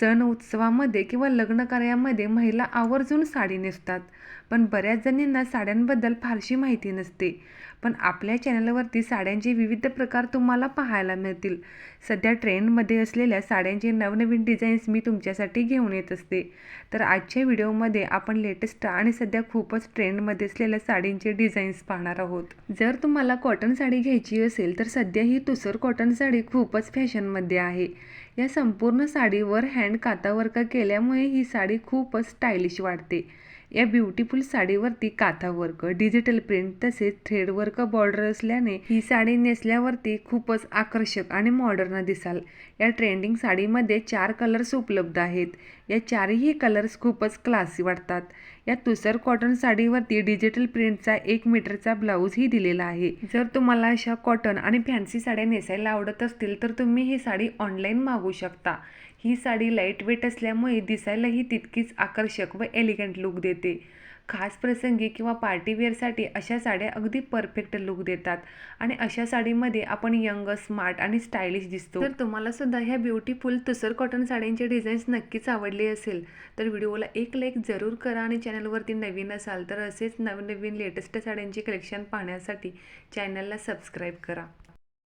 सण उत्सवामध्ये किंवा लग्नकार्यामध्ये महिला आवर्जून साडी नेसतात. पण बऱ्याच जणींना साड्यांबद्दल फारशी माहिती नसते. पण आपल्या चॅनलवरती साड्यांचे विविध प्रकार तुम्हाला पाहायला मिळतील. सध्या ट्रेंडमध्ये असलेल्या साड्यांचे नवनवीन डिझाईन्स मी तुमच्यासाठी घेऊन येत असते. तर आजच्या व्हिडिओमध्ये आपण लेटेस्ट आणि सध्या खूपच ट्रेंडमध्ये असलेल्या साडींचे डिझाईन्स पाहणार आहोत. जर तुम्हाला कॉटन साडी घ्यायची असेल तर सध्या ही तुसर कॉटन साडी खूपच फॅशनमध्ये आहे. या संपूर्ण साडीवर हँड कातावर्क केल्यामुळे ही साडी खूपच स्टायलिश वाटते. या ब्युटिफुल साडीवरती काथा वर्क डिजिटल प्रिंट तसेच थ्रेड वर्क बॉर्डर असल्याने ही साडी नेसल्यावरती खूपच आकर्षक आणि मॉडर्न दिसाल. या ट्रेंडिंग साडीमध्ये चार कलर्स उपलब्ध आहेत. या चारही कलर्स खूपच क्लासी वाटतात. या तुसर कॉटन साडीवरती डिजिटल प्रिंटचा एक मीटरचा ब्लाऊजही दिलेला आहे. जर तुम्हाला अशा कॉटन आणि फॅन्सी साड्या नेसायला आवडत असतील तर तुम्ही ही साडी ऑनलाईन मागवू शकता. ही साडी लाइट वेट असल्यामुळे दिसायलाही तितकीच आकर्षक व एलिगंट लुक देते. खास प्रसंगी किंवा पार्टीवेअरसाठी अशा साड्या अगदी परफेक्ट लुक देतात. आणि अशा साडीमध्ये आपण यंग स्मार्ट आणि स्टायलिश दिसतो. तर तुम्हाला सुद्धा ह्या ब्युटिफुल तुसर कॉटन साड्यांचे डिझाईन्स नक्कीच आवडले असेल तर व्हिडिओला एक लाईक जरूर करा आणि चॅनलवरती नवीन असाल तर असेच नवीन नवीन लेटेस्ट साड्यांचे कलेक्शन पाहण्यासाठी चॅनलला सबस्क्राईब करा.